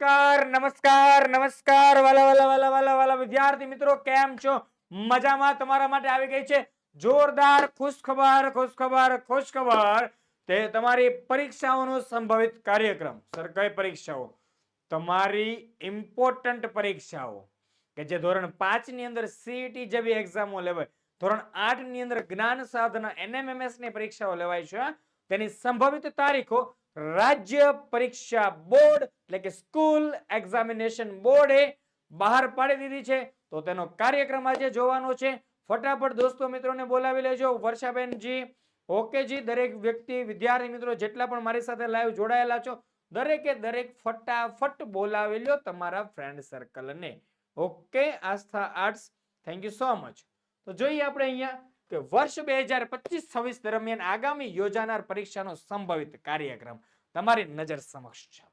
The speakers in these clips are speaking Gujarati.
નમસ્કાર નમસ્કાર નમસ્કાર. વાલા વાલા વાલા વાલા વાલા વિદ્યાર્થી મિત્રો, કેમ છો? મજામાં તમારા માટે આવી ગઈ છે જોરદાર ખુશખબર ખુશખબર ખુશખબર. તે તમારી પરીક્ષાઓનો સંભવિત કાર્યક્રમ. સરકારી પરીક્ષાઓ. તમારી ઇમ્પોર્ટન્ટ પરીક્ષાઓ. કે જે ધોરણ પાંચની અંદર સીઈટી જેવી એક્ઝામો લેવાય, ધોરણ આઠની અંદર જ્ઞાન સાધના એનએમએમએસની પરીક્ષાઓ લેવાય છે તેની સંભવિત તારીખો રાજ્ય પરીક્ષા બોર્ડ, એટલે કે સ્કૂલ એક્ઝામિનેશન બોર્ડે બહાર પાડી દીધી છે. તો તેનો કાર્યક્રમ આજે જોવાનો છે. ફટાફટ દોસ્તો મિત્રોને બોલાવી લેજો. વર્ષાબેનજી, ઓકેજી, દરેક વ્યક્તિ, વિદ્યાર્થી મિત્રો જેટલા પણ મારી સાથે લાઈવ જોડાયેલા છો, દરેકે દરેક ફટાફટ બોલાવી લો તમારા friend સર્કલને okay, Astha arts thank you so much તો જોઈએ આપણે અહીંયા કે વર્ષ બે હજાર પચીસ છવ્વીસ દરમિયાન આગામી યોજાનાર પરીક્ષાનો સંભવિત કાર્યક્રમ તમારી નજર સમક્ષ છે.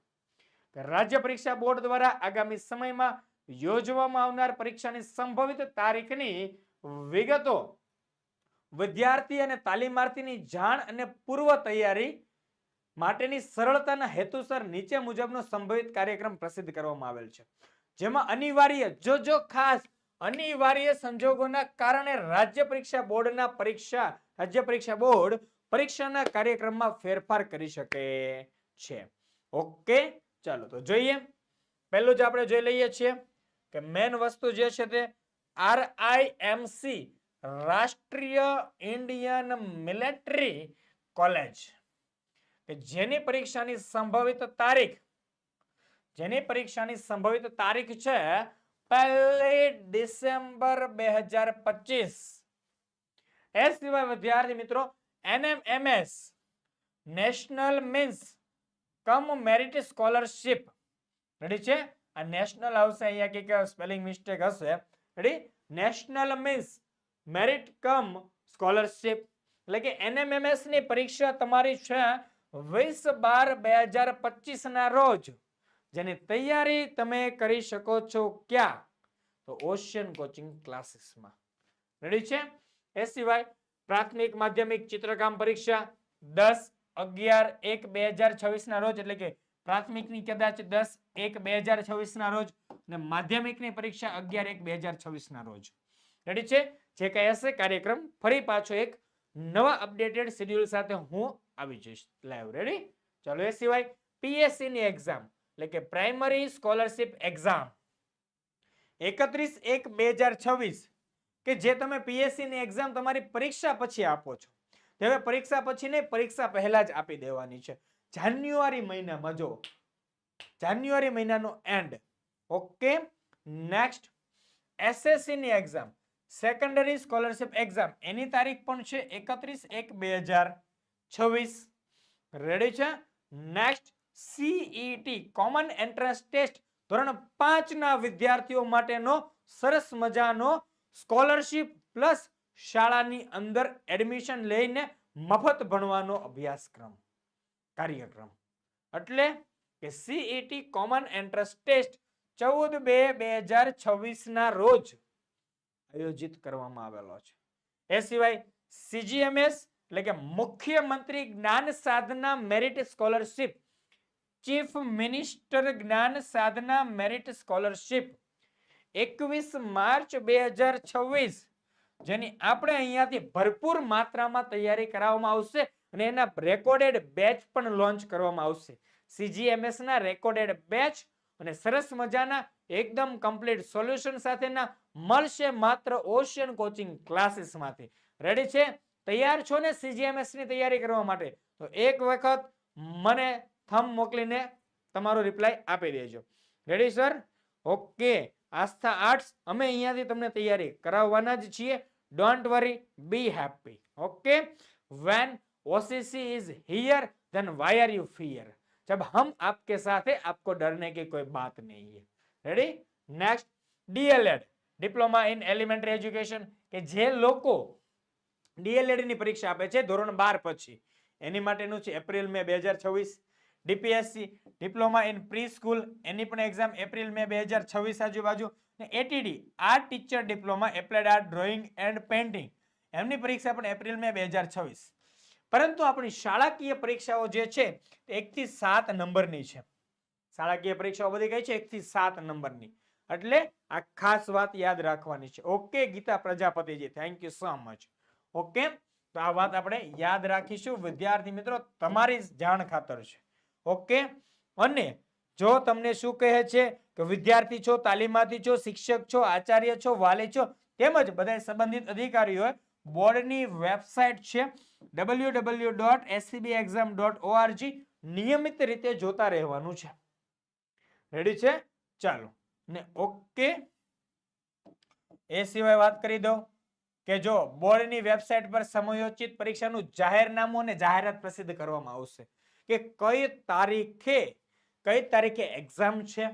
રાજ્ય પરીક્ષા બોર્ડ દ્વારા આગામી સમયમાં યોજવામાં આવનાર પરીક્ષાની સંભવિત તારીખની વિગતો વિદ્યાર્થી અને તાલીમાર્થીની જાણ અને પૂર્વ તૈયારી માટેની સરળતાના હેતુસર નીચે મુજબનો સંભવિત કાર્યક્રમ પ્રસિદ્ધ કરવામાં આવેલ છે. જેમાં અનિવાર્ય જો જો ખાસ અનિવાર્ય સંજોગોના કારણે રાજ્ય પરીક્ષા બોર્ડના પરીક્ષા, રાજ્ય પરીક્ષા બોર્ડ પરીક્ષાના કાર્યક્રમમાં ફેરફાર કરી શકે છે. ઓકે, ચાલો તો જોઈએ. પહેલું જ આપણે જોઈ લઈએ છીએ કે મેન વસ્તુ જે છે તે આરઆઈએમસી, રાષ્ટ્રીય ઇન્ડિયન મિલિટરી કોલેજ, કે જેની પરીક્ષાની સંભવિત તારીખ, જેની પરીક્ષાની સંભવિત તારીખ છે પહેલી ડિસેમ્બર બે હજાર પચીસ એ સિવાય વિદ્યાર્થી મિત્રો NMMS national means cum merit scholarship ready છે? આ નેશનલ આવશે અહીંયા કંઈક સ્પેલિંગ મિસ્ટેક હશે. Ready national means, merit cum scholarship. એટલે કે એનએમએમએસની પરીક્ષા તમારી છે વીસ બાર બે હજાર પચીસ ના રોજ. જેની તૈયારી તમે કરી શકો છો ક્યાં? તો ઓશિયન કોચિંગ ક્લાસીસમાં. રેડી છે? એ સિવાય પ્રાથમિક માધ્યમિક ચિત્રકામ પરીક્ષા દસ અગિયાર એક બે હજાર છવ્વીસના રોજ, એટલે કે પ્રાથમિકની કદાચ દસ એક બે હજાર છવ્વીસ ના રોજ અને માધ્યમિકની પરીક્ષા અગિયાર એક બે હજાર છવ્વીસ ના રોજ. રેડી છે? જે કઈ હશે કાર્યક્રમ ફરી પાછો એક નવા અપડેટેડ શેડ્યુલ સાથે હું આવી જઈશ. લાઈવ રેડી ચાલો, એ સિવાય પીએસસી ની એક્ઝામ એટલે કે પ્રાઇમરી સ્કોલરશિપ એક્ઝામ. એકત્રીસ એક બે હજાર છવ્વીસ, કે જે તમે પીએસસી ની એક્ઝામ તમારી પરીક્ષા પછી આપો છો. હવે પરીક્ષા પછી નહીં, પરીક્ષા પહેલા જ આપી દેવાની છે. જાન્યુઆરી મહિનામાં જો જાન્યુઆરી મહિનાનો એન્ડ ઓકે? નેક્સ્ટ એસએસસી ની એક્ઝામ. સેકન્ડરી સ્કોલરશિપ એક્ઝામ એની તારીખ પણ છે એકત્રીસ એક બે હજાર છવ્વીસ. રેડી છે? Next CET common entrance test ધોરણ પાંચ ના વિદ્યાર્થીઓ માટેનો સરસ મજાનો સ્કોલરશીપ પ્લસ શાળાની અંદર એડમિશન લઈને મફત ભણવાનો અભ્યાસક્રમ, કાર્યક્રમ. એટલે કે સીઈટી કોમન એન્ટ્રન્સ ટેસ્ટ ચૌદ બે બે હજાર છવ્વીસ ના રોજ આયોજિત કરવામાં આવેલો છે. એ સિવાય સીજીએમએસ એટલે કે મુખ્યમંત્રી Gyan Sadhana merit scholarship chief minister Gyan Sadhana merit scholarship એકવીસ માર્ચ બે હજાર છવ્વીસ, જેની આપણે અહીંયાથી ભરપૂર માત્રામાં તૈયારી કરાવવામાં આવશે અને એના રેકોર્ડેડ બેચ પણ લોન્ચ કરવામાં આવશે. સીજીએમએસ ના રેકોર્ડેડ બેચ અને સરસ મજાના એકદમ કમ્પ્લીટ સોલ્યુશન સાથેના મળશે માત્ર ઓશિયન કોચિંગ ક્લાસીસમાંથી રેડી છે? તૈયાર છો ને સીજીએમએસની તૈયારી કરવા માટે? તો એક વખત મને થમ મોકલીને તમારો રિપ્લાય આપી દેજો ready sir okay Aastha arts અમે અહીંયાથી તમને તૈયારી કરાવવાના જ છીએ don't worry be happy okay when OCC is here then why are you fear जब हम आपके साथ हैं आपको डरने की कोई बात नहीं है ready next DElEd diploma in elementary education કે જે લોકો ડીએલએડ ની પરીક્ષા આપે છે ધોરણ બાર પછી એની માટેનું છે એપ્રિલ મે બે હજાર છવ્વીસ DPSC diploma in pre school એની પણ એક્ઝામ એપ્રિલ મે બે હજાર છવ્વીસ આજુબાજુ. ને ATD art teacher diploma applied art drawing and painting એમની પરીક્ષા પણ એપ્રિલ મે બે હજાર છવ્વીસ. પરંતુ આપણી શાળાકીય પરીક્ષાઓ જે છે, તે એકથી સાત નંબરની છે. શાળાકીય પરીક્ષાઓ બધી કઈ છે? એકથી સાત નંબરની. એટલે આ ખાસ વાત યાદ રાખવાની છે. Okay Geeta પ્રજાપતિજી thank you so much okay તો આ વાત આપણે યાદ રાખીશું. વિદ્યાર્થી મિત્રો, તમારી જાણ ખાતર છે. ઓકે? અને જો તમને શું કહે છે કે વિદ્યાર્થી છો, તાલીમાર્થી છો, શિક્ષક છો, આચાર્ય છો, વાલી છો, તેમજ બધા સંબંધિત અધિકારીઓ બોર્ડની વેબસાઇટ છે W W dot SCB exam dot ORG નિયમિત રીતે જોતા રહેવાનું છે. રેડી છે? ચાલો. ને ઓકે? એ સિવાય વાત કરી દઉં કે જો બોર્ડની વેબસાઇટ પર સમયોચિત પરીક્ષાનું જાહેરનામું અને જાહેરાત પ્રસિદ્ધ કરવામાં આવશે. કે કઈ તારીખે કઈ તારીખે એક્ઝામ છે?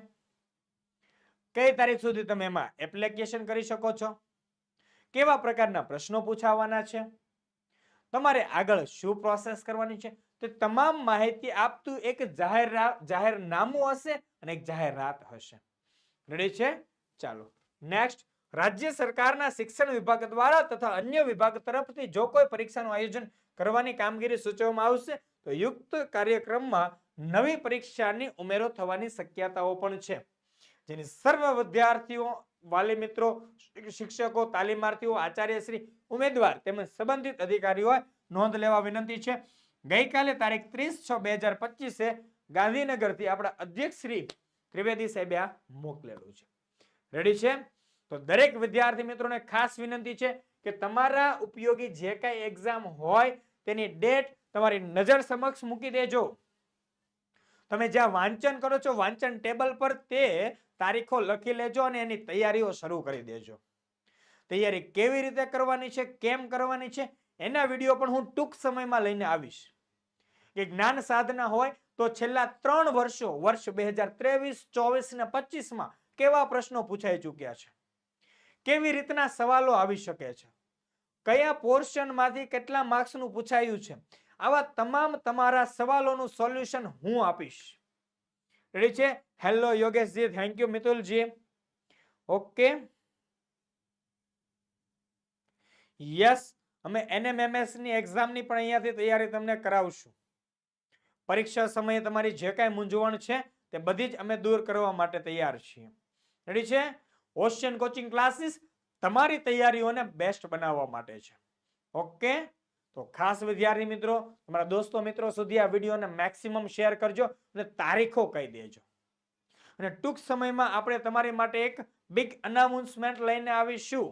કઈ તારીખ સુધી તમે એમાં એપ્લિકેશન કરી શકો છો? કેવા પ્રકારના પ્રશ્નો પૂછાવાના છે? તમારે આગળ શું પ્રોસેસ કરવાની છે? તો તમામ માહિતી આપતું એક જાહેર જાહેરનામું હશે અને એક જાહેરાત હશે. રેડી છે? ચાલો. નેક્સ્ટ રાજ્ય સરકારના શિક્ષણ વિભાગ દ્વારા તથા અન્ય વિભાગ તરફથી જો કોઈ પરીક્ષાનું આયોજન કરવાની કામગીરી સૂચવવામાં આવશે તો યુક્ત કાર્યક્રમમાં નવી પરીક્ષાની ઉમેરો થવાની શક્યતાઓ પણ છે. જેની સર્વ વિદ્યાર્થીઓ, વાલી મિત્રો શિક્ષકો, તાલીમાર્થીઓ, આચાર્યશ્રી, ઉમેદવાર તેમજ સંબંધિત અધિકારીઓ નોંધ લેવા વિનંતી છે. ગઈકાલે તારીખ ત્રીસ છ બે હજાર પચીસે ગાંધીનગરથી આપણા અધ્યક્ષ શ્રી ત્રિવેદી સાહેબે આ મોકલેલું છે. રેડી છે? તો દરેક વિદ્યાર્થી મિત્રોને ખાસ વિનંતી છે કે તમારા ઉપયોગી જે કાંઈ એક્ઝામ હોય તેની ડેટ તમારી નજર સમક્ષ મૂકી દેજો. તમે જ્યાં વાંચન કરો છો, વાંચન ટેબલ પર તે તારીખો લખી લેજો અને એની તૈયારીઓ શરૂ કરી દેજો. તૈયારી કેવી રીતે કરવાની છે, કેમ કરવાની છે, એના વીડિયો પણ હું ટૂંક સમયમાં લઈને આવીશ. કે જ્ઞાન સાધના હોય તો છેલ્લા ત્રણ વર્ષો, વર્ષ બે હજાર ત્રેવીસ, ચોવીસ ને પચીસમાં કેવા પ્રશ્નો પૂછાઈ ચૂક્યા છે? કેવી રીતના સવાલો આવી શકે છે? કયા પોર્શનમાંથી કેટલા માર્ક્સનું પૂછાયું છે? આવા તમામ તમારા સવાલોનું સોલ્યુશન હું આપીશ. રેડી છે? Hello Yogeshji thank you મિતુલજી okay yes અમે એનએમએમએસની એક્ઝામની પણ અહીંયાથી તૈયારી તમને કરાવશું. પરીક્ષા સમયે તમારી જે કાંઈ મૂંઝવણ છે, તે બધી જ અમે દૂર કરવા માટે તૈયાર છીએ. રેડી છે? ઓશિયન કોચિંગ ક્લાસીસ તમારી તૈયારીઓને બેસ્ટ બનાવવા માટે છે. ઓકે તો ખાસ વિદ્યાર્થી મિત્રો, તમારા દોસ્તો મિત્રો સુધી આ વિડીયોને મેક્સિમમ શેર કરજો અને તારીખો કહી દેજો. અને ટૂંક સમયમાં આપણે તમારી માટે એક બિગ અનાઉન્સમેન્ટ લઈને આવીશું.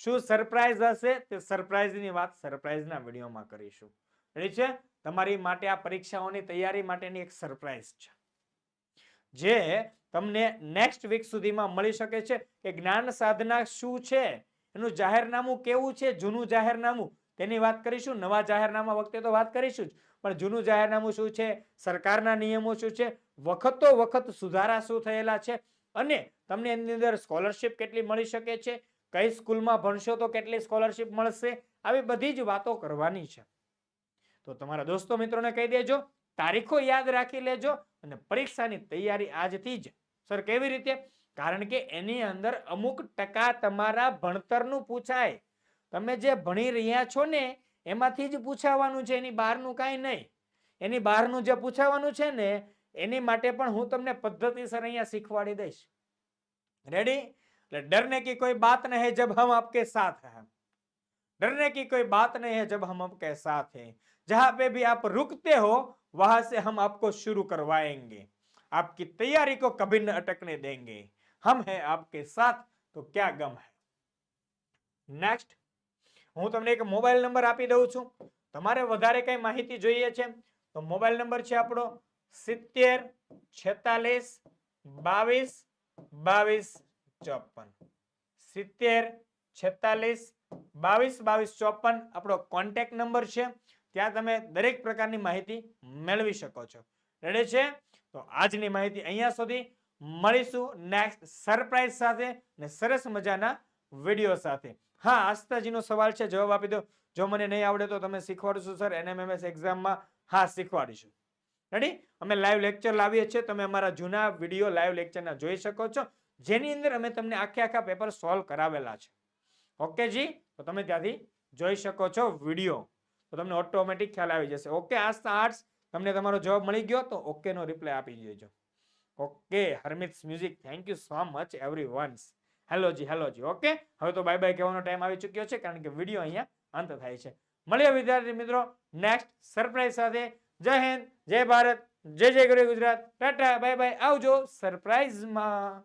શું સરપ્રાઈઝ હશે તે સરપ્રાઈઝની વાત સરપ્રાઈઝના વિડીયોમાં કરીશું. રેડી છે? તમારી માટે આ પરીક્ષાઓની તૈયારી માટેની એક સરપ્રાઈઝ છે. જે તમને નેક્સ્ટ વીક સુધીમાં મળી શકે છે કે જ્ઞાન સાધના શું છે? એનું જાહેરનામું કેવું છે? જૂનું જાહેરનામું? તેની વાત કરીશું. નવા જાહેરનામા વખતે તો વાત કરીશું જ. પણ જૂનું જાહેરનામું શું છે? સરકારના નિયમો શું છે? વખતો વખત સુધારા શું થયેલા છે? અને તમને એની અંદર સ્કોલરશિપ કેટલી મળી શકે છે? કઈ સ્કૂલમાં ભણશો તો કેટલી સ્કોલરશિપ મળશે? આવી બધી જ વાતો કરવાની છે. તો તમારા દોસ્તો મિત્રોને કહી દેજો, તારીખો યાદ રાખી લેજો અને પરીક્ષાની તૈયારી આજથી જ. સર, કેવી રીતે? કારણ કે એની અંદર અમુક ટકા તમારા ભણતરનું પૂછાય. તમે જે ભણી રહ્યા છો ને એમાંથી જ પૂછાવાનું છે એની બહારનું કાંઈ નહીં એની બહારનું જે પૂછાવાનું છે ને એની માટે પણ હું તમને પદ્ધતિસર અહીંયા શીખવાડી દઈશ રેડી એટલે डरने की कोई बात नहीं है जब हम आपके साथ हैं डरने की कोई बात नहीं है जब हम आपके साथ हैं जहां पे भी आप रुकते हो वहां से हम आपको शुरू करवाएंगे आपकी तैयारी को कभी न अटकने देंगे हम हैं आपके साथ તો ક્યાં ગમ હે નેક્સ્ટ હું તમને એક મોબાઈલ નંબર આપી દઉં છું. તમારે વધારે કઈ માહિતી જોઈએ છે? તો મોબાઈલ નંબર છે આપણો સિત્તેર, છેતાલીસ, બાવીસ બાવીસ, ચોપન. સિત્તેર, છેતાલીસ, બાવીસ બાવીસ, ચોપન આપણો કોન્ટેક્ટ નંબર છે. ત્યાં તમે દરેક પ્રકારની માહિતી મેળવી શકો છો. રેડી છે? તો આજની માહિતી અહીંયા સુધી. મળીશું નેક્સ્ટ સરપ્રાઈઝ સાથે ને સરસ મજાના વીડિયો સાથે. હા, આસ્થાજીનો સવાલ છે, જવાબ આપી દો. જો મને નહીં આવડે તો તમે શીખવાડશો, સર. એનએમએમએસ એક્ઝામમાં હા, શીખવાડીશું. રેડી અમે લાઈવ લેક્ચર લાવીએ છીએ. તમે અમારા જૂના વીડિયો લાઈવ લેક્ચરના જોઈ શકો છો. જેની અંદર અમે તમને આખે આખા પેપર સોલ્વ કરાવેલા છે. ઓકે જી? તો તમે ત્યાંથી જોઈ શકો છો વીડિયો તો તમને ઓટોમેટિક ખ્યાલ આવી જશે. ઓકે આસ્થા આર્ટ્સ તમને તમારો જવાબ મળી ગયો તો ઓકેનો રિપ્લાય આપી દેજો. Okay Harmit's music thank you so much every ones hello G okay હવે તો બાય બાય કહેવાનો ટાઈમ આવી ચૂક્યો છે કારણ કે વીડિયો અહીંયા અંત થાય છે. મળીએ વિદ્યાર્થી મિત્રો નેક્સ્ટ સરપ્રાઈઝ સાથે. જય હિન્દ, જય ભારત, જય જય ગરવી ગુજરાત. ટાટા બાય બાય આવજો સરપ્રાઈઝમાં